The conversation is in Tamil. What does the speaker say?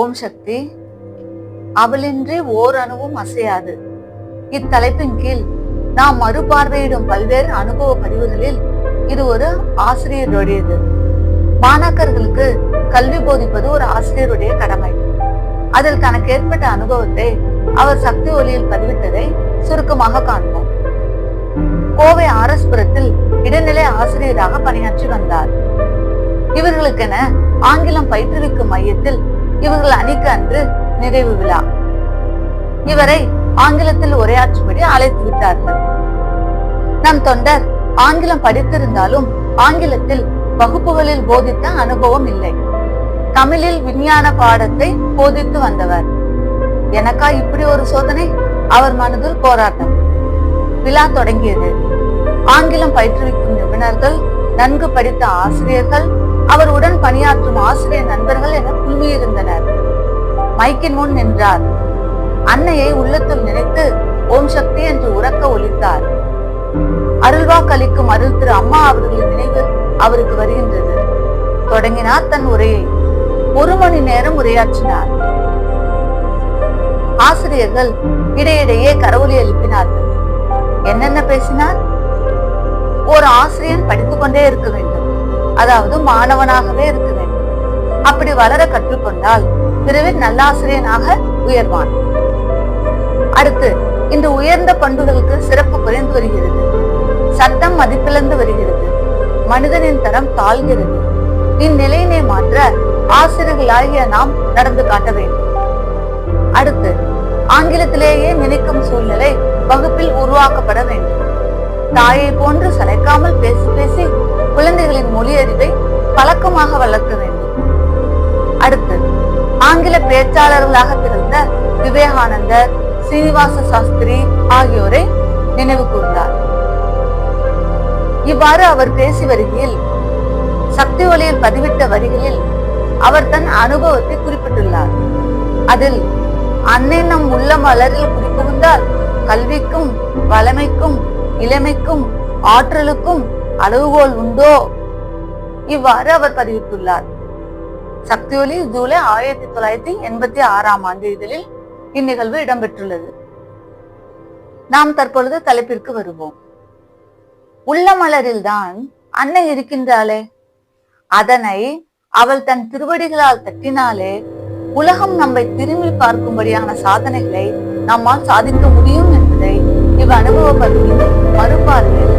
ஓம் சக்தி. அவளின்றி ஓர் அணுவும் அசையாது. இத்தலைப்பின் கீழ் நாம் மறுபார்வையிடும் பல்வேறு அனுபவ பதிவுகளில் இது ஒரு ஆசிரியருடையது. மாணாக்கர்களுக்கு கல்வி போதிப்பது ஒரு ஆசிரியருடைய கடமை. அதில் தனக்கு ஏற்பட்ட அனுபவத்தை அவர் சக்தி ஒளியில் பதிவிட்டதை சுருக்கமாக காண்போம். கோவை ஆரஸ்புரத்தில் இடைநிலை ஆசிரியராக பணியாற்றி வந்தார். இவர்களுக்கென ஆங்கிலம் பயிற்றுவிக்கும் மையத்தில் இவர்கள் அணிக்கு அன்று நிறைவு விழா. இவரை ஆங்கிலத்தில் உரையாற்றும்படி அழைத்து விட்டார்கள். நம் தொண்டர் ஆங்கிலம் படித்திருந்தாலும் ஆங்கிலத்தில் வகுப்புகளில் போதித்த அனுபவம் இல்லை. தமிழில் விஞ்ஞான பாடத்தை போதித்து வந்தவர். எனக்கா இப்படி ஒரு சோதனை? அவர் மனதில் போராட்டம். விழா தொடங்கியது. ஆங்கிலம் பயிற்றுவிக்கும் நிபுணர்கள் நன்கு படித்த ஆசிரியர்கள் அவருடன் பணியாற்றும் ஆசிரியர் நண்பர்கள் என குழுமியிருந்தனர். மைக்கின் முன் நின்றார். அன்னையை உள்ளத்தில் நினைத்து ஓம் சக்தி என்று உறக்க ஒலித்தார். அருள்வாக்களிக்கும் அருள் திரு அம்மா அவர்களின் நினைவு அவருக்கு வருகின்றது. தொடங்கினார் தன் உரையை. ஒரு மணி நேரம் உரையாற்றினார். ஆசிரியர்கள் இடையிடையே கரவொலி எழுப்பினார்கள். என்னென்ன பேசினார்? ஒரு ஆசிரியன் படித்துக் கொண்டே இருக்க வேண்டும். அதாவது மாணவனாகவே இருக்க வேண்டும். அப்படி வளர கற்றுக்கொண்டால் விரைவில் நல்லாசிரியனாக உயர்வான். அடுத்து இந்த உயர்ந்த பண்புகளுக்கு சிறப்பு குறைந்து வருகிறது. சட்டம் மதிப்பிழந்து வருகிறது. மனிதனின் தரம் தாழ்கிறது. இந்நிலையினை மாற்ற ஆசிரியர்களாகிய நாம் நடந்து காட்ட வேண்டும். அடுத்து ஆங்கிலத்திலேயே நினைக்கும் சூழ்நிலை வகுப்பில் உருவாக்கப்பட வேண்டும். தாயை போன்று சளைக்காமல் பேசி பேசி குழந்தைகளின் மொழி அறிவை பழக்கமாக வளர்க்க வேண்டும். அடுத்து ஆங்கில பேச்சாளர்களாக திகழ்ந்த விவேகானந்தர் சீனிவாச சாஸ்திரி ஆகியோரை நினைவு கூர்ந்தார். இவ்வாறு அவர் பேசி வருகையில் சக்தி ஒளியில் பதிவிட்ட வரிகளில் அவர் தன் அனுபவத்தை குறிப்பிட்டுள்ளார். அதில் அன்னை நம் உள்ள மலரில் குறிப்புகுந்தால் கல்விக்கும் வளமைக்கும் இளமைக்கும் ஆற்றலுக்கும் அளவுகோல் உண்டோ? இவ்வாறு அவர் பதிவிட்டுள்ளார். சக்தி ஒலி ஜூலை ஆயிரத்தி தொள்ளாயிரத்தி எண்பத்தி ஆறாம் ஆண்டு இதழில் இந்நிகழ்வு இடம்பெற்றுள்ளது. நாம் தற்பொழுது தலைப்பிற்கு வருவோம். உள்ள மலரில்தான் அன்னை இருக்கின்றாளே. அதனை அவள் தன் திருவடிகளால் தட்டினாலே உலகம் நம்மை திரும்பி பார்க்கும்படியான சாதனைகளை நம்மால் சாதிக்க முடியும் என்று இவ் அனுபவ பதிவின் மறுபார்வையில்